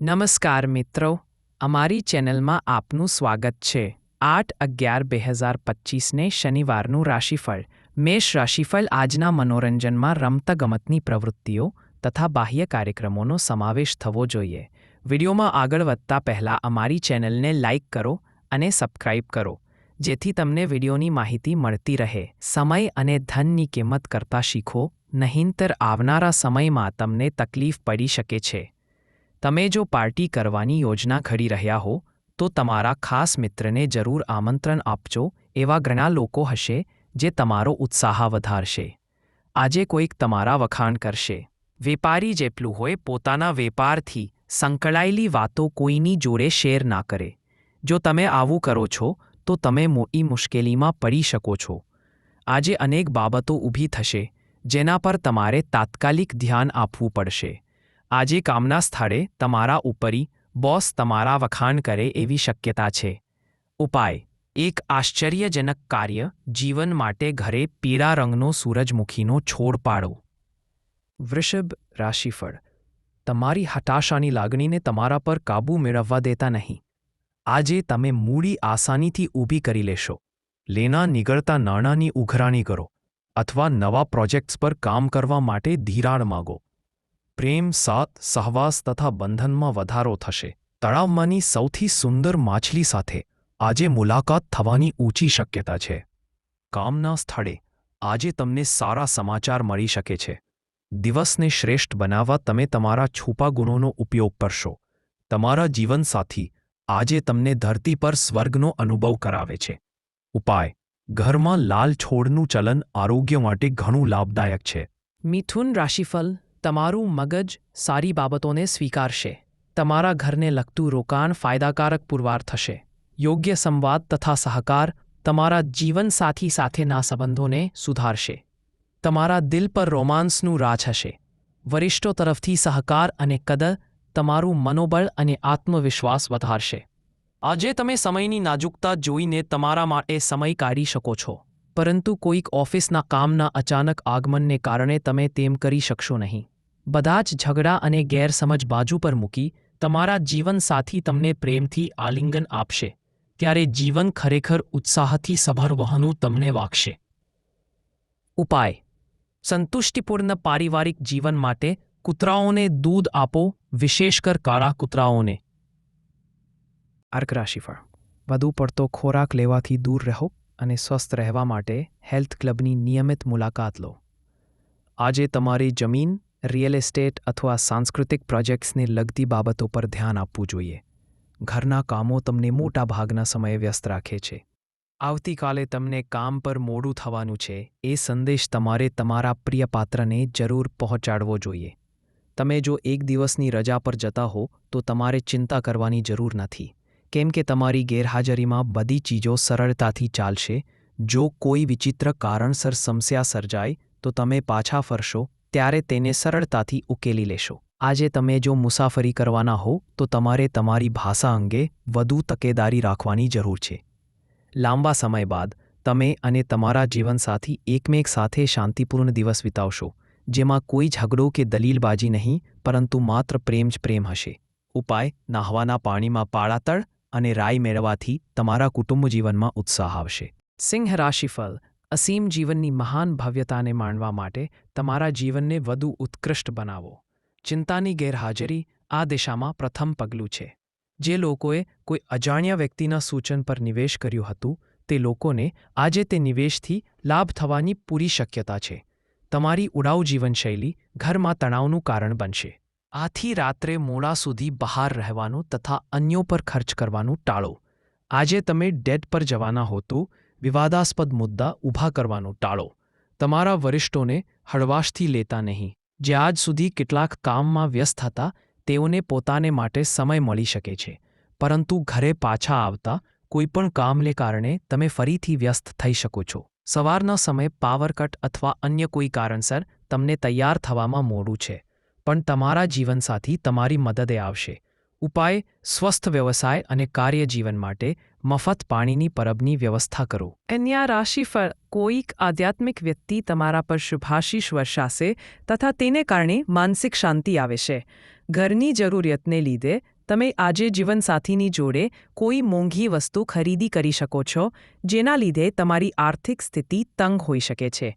નમસ્કાર મિત્રો, અમારી ચેનલમાં આપનું સ્વાગત છે. આઠ અગિયાર બે હજાર પચીસને શનિવારનું રાશિફળ. મેષ રાશિફળ આજના મનોરંજનમાં રમતગમતની પ્રવૃત્તિઓ તથા બાહ્ય કાર્યક્રમોનો સમાવેશ થવો જોઈએ. વિડીયોમાં આગળ વધતા પહેલાં અમારી ચેનલને લાઇક કરો અને સબસ્ક્રાઇબ કરો, જેથી તમને વિડીયોની માહિતી મળતી રહે. સમય અને ધનની કિંમત કરતાં શીખો, નહીંતર આવનારા સમયમાં તમને તકલીફ પડી શકે છે. તમે જો પાર્ટી કરવાની યોજના ઘડી રહ્યા હો, તો તમારા ખાસ મિત્રને જરૂર આમંત્રણ આપજો એવા ઘણા લોકો હશે જે તમારો ઉત્સાહ વધારશે. આજે કોઈક તમારા વખાણ કરશે. વેપારી જેટલું હોય પોતાના વેપારથી સંકળાયેલી વાતો કોઈની જોડે શેર ના કરે. જો તમે આવું કરો છો, તો તમે મોટી મુશ્કેલીમાં પડી શકો છો. આજે અનેક બાબતો ઊભી થશે, જેના પર તમારે તાત્કાલિક ધ્યાન આપવું પડશે. આજે કામના સ્થળે તમારા ઉપરી બોસ તમારા વખાણ કરે એવી શક્યતા છે. ઉપાય. એક આશ્ચર્યજનક કાર્ય જીવન માટે ઘરે પીળા રંગનો સૂરજમુખીનો છોડ પાડો. વૃષભ રાશિફળ. તમારી હતાશાની લાગણીને તમારા પર કાબૂ મેળવવા દેતા નહીં. આજે તમે મૂડી આસાનીથી ઊભી કરી લેશો. લેના નીગળતા નાણાંની ઉઘરાણી કરો. અથવા નવા પ્રોજેક્ટ્સ પર કામ કરવા માટે ધિરાણ માગો. પ્રેમ, સાથ, સહવાસ તથા બંધનમાં વધારો થશે. તળાવમાંની સૌથી સુંદર માછલી સાથે આજે મુલાકાત થવાની ઊંચી શક્યતા છે. કામના સ્થળે આજે તમને સારા સમાચાર મળી શકે છે. દિવસને શ્રેષ્ઠ બનાવવા તમે તમારા છુપા ગુણોનો ઉપયોગ કરશો. તમારા જીવનસાથી આજે તમને ધરતી પર સ્વર્ગનો અનુભવ કરાવે છે. ઉપાય, ઘરમાં લાલ છોડનું ચલન આરોગ્ય માટે ઘણું લાભદાયક છે. મિથુન રાશિફળ તમારું મગજ સારી બાબતોને સ્વીકારશે. તમારા ઘરને લગતું રોકાણ ફાયદાકારક પુરવાર થશે. યોગ્ય સંવાદ તથા સહકાર તમારા જીવનસાથી સાથેના સંબંધોને સુધારશે. તમારા દિલ પર રોમાન્સનું રાજ હશે. વરિષ્ઠો તરફથી સહકાર અને કદર તમારું મનોબળ અને આત્મવિશ્વાસ વધારશે. આજે તમે સમયની નાજુકતા જોઈને તમારા માટે સમય કાઢી શકો છો. પરંતુ કોઈક ઓફિસના કામના અચાનક આગમનને કારણે તમે તેમ કરી શકશો નહીં. બધા જ ઝઘડા અને ગેરસમજ બાજુ પર મૂકી તમારા જીવનસાથી તમને પ્રેમથી આલિંગન આપશે, ત્યારે જીવન ખરેખર ઉત્સાહથી સભરવહનું તમને વાગશે. ઉપાય. સંતુષ્ટિપૂર્ણ પારિવારિક જીવન માટે કૂતરાઓને દૂધ આપો, વિશેષકર કાળા કૂતરાઓને. અર્ક રાશિફળ વધુ પડતો ખોરાક લેવાથી દૂર રહો. અને સ્વસ્થ રહેવા માટે હેલ્થ ક્લબની નિયમિત મુલાકાત લો. આજે તમારી જમીન, રિયલ એસ્ટેટ અથવા સાંસ્કૃતિક પ્રોજેક્ટ્સને લગતી બાબતો પર ધ્યાન આપવું જોઈએ. ઘરના કામો તમને મોટા ભાગના સમયે વ્યસ્ત રાખે છે. આવતીકાલે તમને કામ પર મોડું થવાનું છે. એ સંદેશ તમારે તમારા પ્રિય પાત્રને જરૂર પહોંચાડવો જોઈએ. તમે જો એક દિવસની રજા પર જતા હો, તો તમારે ચિંતા કરવાની જરૂર નથી. કેમ કે તમારી ગેરહાજરીમાં બધી ચીજો સરળતાથી ચાલશે. જો કોઈ વિચિત્ર કારણસર સમસ્યા સર્જાય, તો તમે પાછા ફરશો, ત્યારે તેને સરળતાથી ઉકેલી લેશો. આજે તમે જો મુસાફરી કરવાના હો, તો તમારે તમારી ભાષા અંગે વધુ તકેદારી રાખવાની જરૂર છે. લાંબા સમય બાદ, તમે અને તમારા જીવનસાથી એકમેક સાથે શાંતિપૂર્ણ દિવસ વિતાવશો, જેમાં કોઈ ઝઘડો કે દલીલબાજી નહીં, પરંતુ માત્ર પ્રેમ જ પ્રેમ હશે. ઉપાય, નાહવાના પાણીમાં પાળાતળ અને રાય મેળવવાથી તમારા કુટુંબ જીવનમાં ઉત્સાહ આવશે. સિંહ રાશિફળ, અસીમ જીવનની મહાન ભવ્યતાને માણવા માટે તમારા જીવનને વધુ ઉત્કૃષ્ટ બનાવો. ચિંતાની ગેરહાજરી આ દિશામાં પ્રથમ પગલું છે. જે લોકોએ કોઈ અજાણ્યા વ્યક્તિના સૂચન પર નિવેશ કર્યું હતું, તે લોકોને આજે તે નિવેશથી લાભ થવાની પૂરી શક્યતા છે. તમારી ઉડાઉ જીવનશૈલી ઘરમાં તણાવનું કારણ બનશે. આથી રાત્રે મોડા સુધી બહાર રહેવાનું તથા અન્યો પર ખર્ચ કરવાનું ટાળો. આજે તમે ડેટ પર જવાના હો તો વિવાદાસ્પદ મુદ્દા ઊભા કરવાનું ટાળો. તમારા વરિષ્ઠોને હળવાશથી લેતા નહીં. જે આજ સુધી કેટલાક કામમાં વ્યસ્ત હતા, તેઓને પોતાને માટે સમય મળી શકે છે. પરંતુ ઘરે પાછા આવતા કોઈપણ કામને કારણે તમે ફરીથી વ્યસ્ત થઈ શકો છો. સવારના સમયે પાવર કટ અથવા અન્ય કોઈ કારણસર તમને તૈયાર થવામાં મોડું છે. પણ તમારા જીવનસાથી તમારી મદદે આવશે. ઉપાય, સ્વસ્થ વ્યવસાય અને કાર્યજીવન માટે મફત પાણીની પરબની વ્યવસ્થા કરો. અન્ય રાશિફળ કોઈક આધ્યાત્મિક વ્યક્તિ તમારા પર શુભાશીષ વર્ષાશે તથા તેને કારણે માનસિક શાંતિ આવે છે. ઘરની જરૂરિયાતને લીધે તમે આજે જીવનસાથીની જોડે કોઈ મોંઘી વસ્તુ ખરીદી કરી શકો છો, જેના લીધે તમારી આર્થિક સ્થિતિ તંગ હોઈ શકે છે.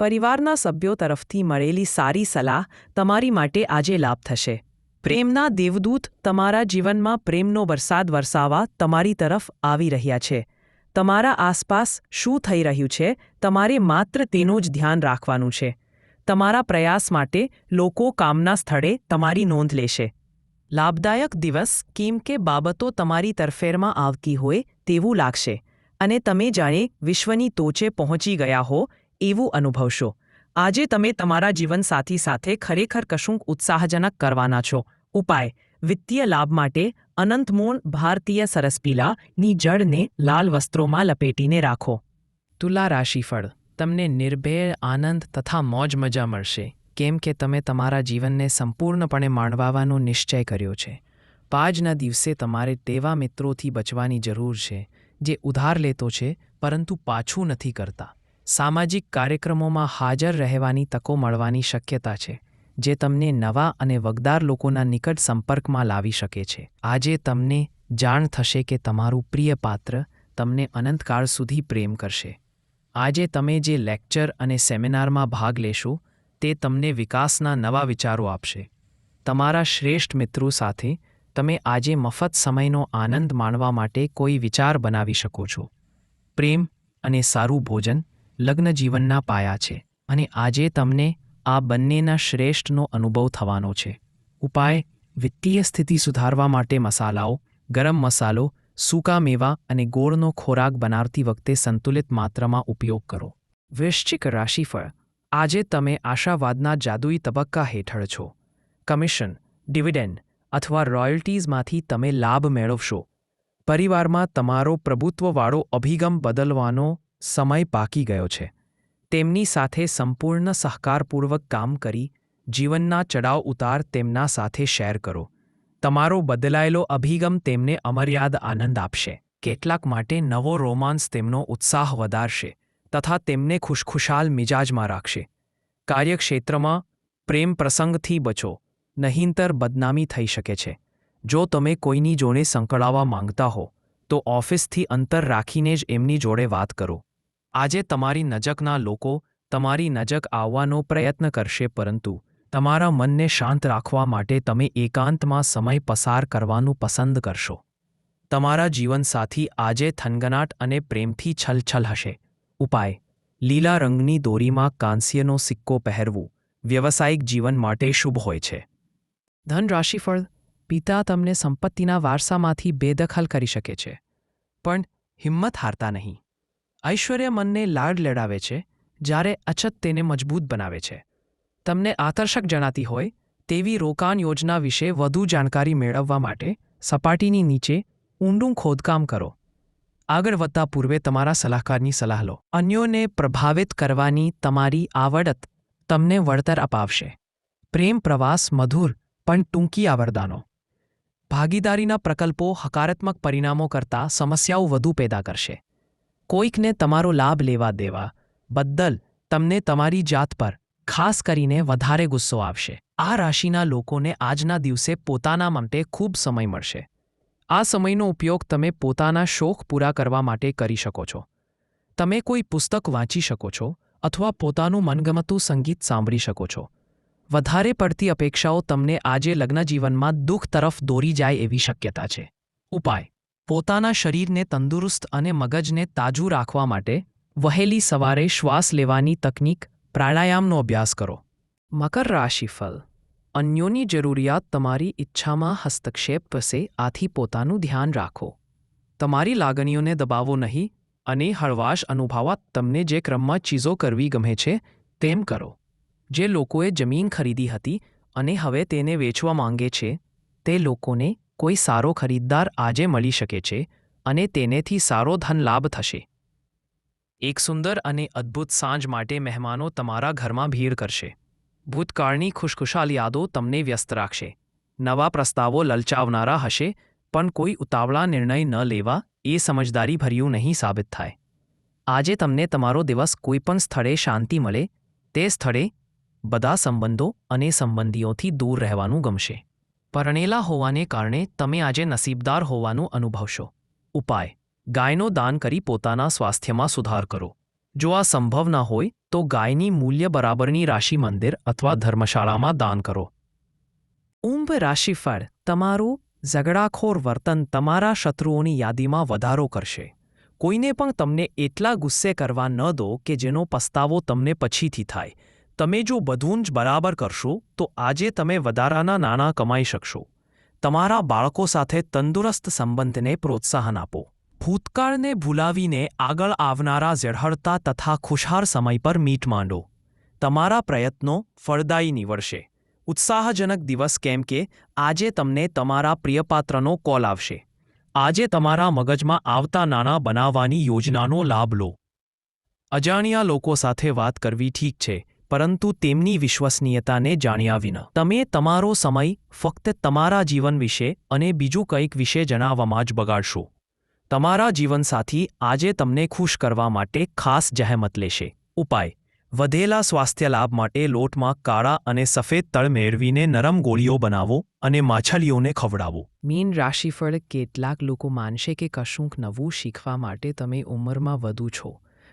પરિવારના સભ્યો તરફથી મળેલી સારી સલાહ તમારી માટે આજે લાભ થશે. પ્રેમના દેવદૂત તમારા જીવનમાં પ્રેમનો વરસાદ વરસાવવા તમારી તરફ આવી રહ્યા છે. તમારા આસપાસ શું થઈ રહ્યું છે તમારે માત્ર તેનું જ ધ્યાન રાખવાનું છે. તમારા પ્રયાસ માટે લોકો કામના સ્થળે તમારી નોંધ લેશે. લાભદાયક દિવસ કેમ કે બાબતો તમારી તરફેરમાં આવતી હોય તેવું લાગશે. અને તમે જાણે વિશ્વની ટોચે પહોંચી ગયા હો એવું અનુભવશો. આજે તમે તમારા જીવનસાથી સાથે ખરેખર કશુંક ઉત્સાહજનક કરવાના છો. ઉપાય, વિત્તીય લાભ માટે અનંતમૂળ ભારતીય સરસપીલાની જળને લાલ વસ્ત્રોમાં લપેટીને રાખો. તુલા રાશિફળ, તમને નિર્ભેળ આનંદ તથા મોજ મજા મળશે. કેમ કે તમે તમારા જીવનને સંપૂર્ણપણે માણવાનો નિશ્ચય કર્યો છે. પાંચના દિવસે તમારે તેવા મિત્રોથી બચવાની જરૂર છે, જે ઉધાર લેતો છે, પરંતુ પાછું નથી કરતા. સામાજિક કાર્યક્રમોમાં હાજર રહેવાની તકો મળવાની શક્યતા છે, જે તમને નવા અને વગદાર લોકોના નિકટ સંપર્કમાં લાવી શકે છે. આજે તમને જાણ થશે કે તમારું પ્રિય પાત્ર તમને અનંતકાળ સુધી પ્રેમ કરશે. આજે તમે જે લેક્ચર અને સેમિનારમાં ભાગ લેશો, તે તમને વિકાસના નવા વિચારો આપશે. તમારા શ્રેષ્ઠ મિત્રો સાથે તમે આજે મફત સમયનો આનંદ માણવા માટે કોઈ વિચાર બનાવી શકો છો. પ્રેમ અને સારું ભોજન લગ્ન જીવનના પાયા છે અને આજે તમને આ બંનેના શ્રેષ્ઠનો અનુભવ થવાનો છે. ઉપાય, વિત્તીય સ્થિતિ સુધારવા માટે મસાલાઓ, ગરમ મસાલો, સૂકા મેવા અને ગોળનો ખોરાક બનાવતી વખતે સંતુલિત માત્રામાં ઉપયોગ કરો. વૃશ્ચિક રાશિફળ. આજે તમે આશાવાદના જાદુઈ તબક્કા હેઠળ છો. કમિશન, ડિવિડેન્ડ અથવા રોયલ્ટીઝમાંથી તમે લાભ મેળવશો. પરિવારમાં તમારો પ્રભુત્વવાળો અભિગમ બદલવાનો સમય પાકી ગયો છે. તેમની સાથે સંપૂર્ણ સહકારપૂર્વક કામ કરી, જીવનના ચડાવ ઉતાર તેમના સાથે શેર કરો. તમારો બદલાયેલો અભિગમ તેમને અમર્યાદ આનંદ આપશે. કેટલાક માટે નવો રોમાન્સ તેમનો ઉત્સાહ વધારશે તથા તેમને ખુશખુશાલ મિજાજમાં રાખશે. કાર્યક્ષેત્રમાં પ્રેમ પ્રસંગથી બચો, નહીંતર બદનામી થઈ શકે છે. જો તમે કોઈની જોડે સંકળાવા માંગતા હો, તો ઓફિસથી અંતર રાખીને જ એમની જોડે વાત કરો. આજે તમારી નજકના લોકો તમારી નજક આવવાનો પ્રયત્ન કરશે પરંતુ તમારા મનને શાંત રાખવા માટે તમે એકાંતમાં સમય પસાર કરવાનું પસંદ કરશો. તમારા જીવનસાથી આજે થનગનાટ અને પ્રેમથી છલછલ હશે. ઉપાય. લીલા રંગની દોરીમાં કાંસ્યનો સિક્કો પહેરવું. વ્યવસાયિક જીવન માટે શુભ હોય છે. ધન રાશિફળ પિતા તમને સંપત્તિના વારસામાંથી બેદખલ કરી શકે છે. પણ હિંમત હારતા નહીં. ઐશ્વર્ય મનને લાડ લડાવે છે, જ્યારે અછત તેને મજબૂત બનાવે છે. તમને આકર્ષક જણાતી હોય, તેવી રોકાણ યોજના વિશે વધુ જાણકારી મેળવવા માટે સપાટીની નીચે ઊંડું ખોદકામ કરો. આગળ વધતા પૂર્વે તમારા સલાહકારની સલાહ લો. અન્યોને પ્રભાવિત કરવાની તમારી આવડત તમને વળતર અપાવશે. પ્રેમ પ્રવાસ મધુર, પણ ટૂંકી આવરદાનો. ભાગીદારીના પ્રકલ્પો હકારાત્મક પરિણામો કરતાં સમસ્યાઓ વધુ પેદા કરશે. કોઈકને તમારો લાભ લેવા દેવા. બદલ તમને તમારી જાત પર, ખાસ કરીને વધારે ગુસ્સો આવશે. આ રાશિના લોકોને આજના દિવસે પોતાના માટે ખૂબ સમય મળશે. આ સમયનો ઉપયોગ તમે પોતાના શોખ પૂરા કરવા માટે કરી શકો છો. તમે કોઈ પુસ્તક વાંચી શકો છો અથવા પોતાનું મનગમતું સંગીત સાંભળી શકો છો. વધારે પડતી અપેક્ષાઓ તમને આજે લગ્નજીવનમાં દુઃખ તરફ દોરી જાય એવી શક્યતા છે. ઉપાય. પોતાના શરીરને તંદુરસ્ત અને મગજને તાજું રાખવા માટે વહેલી સવારે શ્વાસ લેવાની તકનીક પ્રાણાયામનો અભ્યાસ કરો. મકર રાશિફળ અન્યોની જરૂરિયાત તમારી ઈચ્છામાં હસ્તક્ષેપ પસે આથી પોતાનું ધ્યાન રાખો. તમારી લાગણીઓને દબાવો નહીં અને હળવાશ અનુભવવા તમને જે ક્રમમાં ચીજો કરવી ગમે છે, તેમ કરો. જે લોકોએ જમીન ખરીદી હતી અને હવે તેને વેચવા માંગે છે, તે લોકોને કોઈ સારો ખરીદદાર આજે મળી શકે છે અને તેનેથી સારો ધન લાભ થશે. એક સુંદર અને અદ્ભુત સાંજ માટે મહેમાનો તમારા ઘરમાં ભીડ કરશે. ભૂતકાળની ખુશખુશાલ યાદો તમને વ્યસ્ત રાખશે. નવા પ્રસ્તાવો લલચાવનારા હશે, પણ કોઈ ઉતાવળા નિર્ણય ન લેવા એ સમજદારીભર્યું નહીં સાબિત થાય. આજે તમને તમારો દિવસ કોઈપણ સ્થળે શાંતિ મળે, તે સ્થળે બધા સંબંધો અને સંબંધીઓથી દૂર રહેવાનું ગમશે. પરણેલા હોવાને કારણે તમે આજે નસીબદાર હોવાનું અનુભવશો. ઉપાય. ગાયનો દાન કરી પોતાના સ્વાસ્થ્યમાં સુધાર કરો. જો આ સંભવ ન હોય, તો ગાયની મૂલ્ય બરાબરની રાશિ મંદિર અથવા ધર્મશાળામાં દાન કરો. ઉંભ રાશિફળ. તમારું ઝઘડાખોર વર્તન તમારા શત્રુઓની યાદીમાં વધારો કરશે. કોઈને પણ તમને એટલા ગુસ્સે કરવા ન દો કે જેનો પસ્તાવો તમને પછીથી થાય. તમે જો બધું જ બરાબર કરશો, તો આજે તમે વધારાના નાણાં કમાઈ શકશો. તમારા બાળકો સાથે તંદુરસ્ત સંબંધને પ્રોત્સાહન આપો. ભૂતકાળને ભૂલાવીને આગળ આવનારા ઝળહળતા તથા ખુશાર સમય પર મીટ માંડો. તમારા પ્રયત્નો ફળદાયી નીવડશે. ઉત્સાહજનક દિવસ કેમ કે આજે તમને તમારા પ્રિયપાત્રનો કોલ આવશે. આજે તમારા મગજમાં આવતા નાણાં બનાવવાની યોજનાનો લાભ લો. અજાણ્યા લોકો સાથે વાત કરવી ઠીક છે. પરંતુ તેમની વિશ્વસનીયતાને જાણ્યા વિના. તમે તમારો સમય ફક્ત તમારા જીવન વિશે અને બીજું કંઈક વિશે જણાવવામાં જ બગાડશો. તમારા જીવનસાથી આજે તમને ખુશ કરવા માટે ખાસ જહેમત લેશે. ઉપાય. વધેલા સ્વાસ્થ્ય લાભ માટે લોટમાં કાળા અને સફેદ તળ મેળવીને નરમ ગોળીઓ બનાવો અને માછલીઓને ખવડાવો. મીન રાશિફળ કેટલાક લોકો માનશે કે કશુંક નવું શીખવા માટે તમે ઉંમરમાં વધુ છો,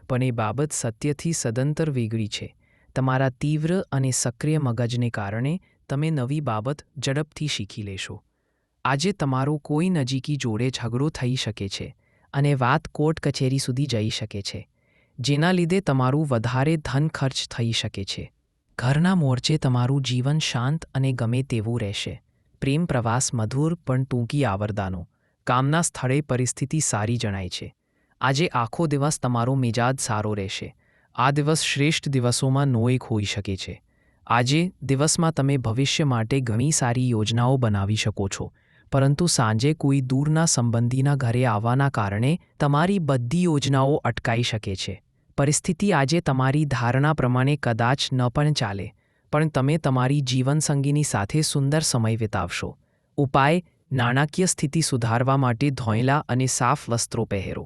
પણ એ બાબત સત્યથી સદંતર વેગળી છે. તમારા તીવ્ર અને સક્રિય મગજને કારણે તમે નવી બાબત ઝડપથી શીખી લેશો. આજે તમારો કોઈ નજીકી જોડે ઝઘડો થઈ શકે છે અને વાત કોર્ટ કચેરી સુધી જઈ શકે છે, જેના લીધે તમારું વધારે ધન ખર્ચ થઈ શકે છે. ઘરના મોરચે તમારું જીવન શાંત અને ગમે તેવું રહેશે. પ્રેમ પ્રવાસ મધુર પણ ટૂંકી આવરદાનો. કામના સ્થળે પરિસ્થિતિ સારી જણાય છે. આજે આખો દિવસ તમારો મિજાજ સારો રહેશે. આ દિવસ શ્રેષ્ઠ દિવસોમાં નો એક હોઈ શકે છે. આજે દિવસમાં તમે ભવિષ્ય માટે ઘણી સારી યોજનાઓ બનાવી શકો છો, પરંતુ સાંજે કોઈ દૂરના સંબંધીના ઘરે આવવાના કારણે તમારી બધી યોજનાઓ અટકાઈ શકે છે. પરિસ્થિતિ આજે તમારી ધારણા પ્રમાણે કદાચ ન પણ ચાલે, પણ તમે તમારી જીવનસંગીની સાથે સુંદર સમય વિતાવશો. ઉપાય, નાણાકીય સ્થિતિ સુધારવા માટે ધોઈલા અને સાફ વસ્ત્રો પહેરો.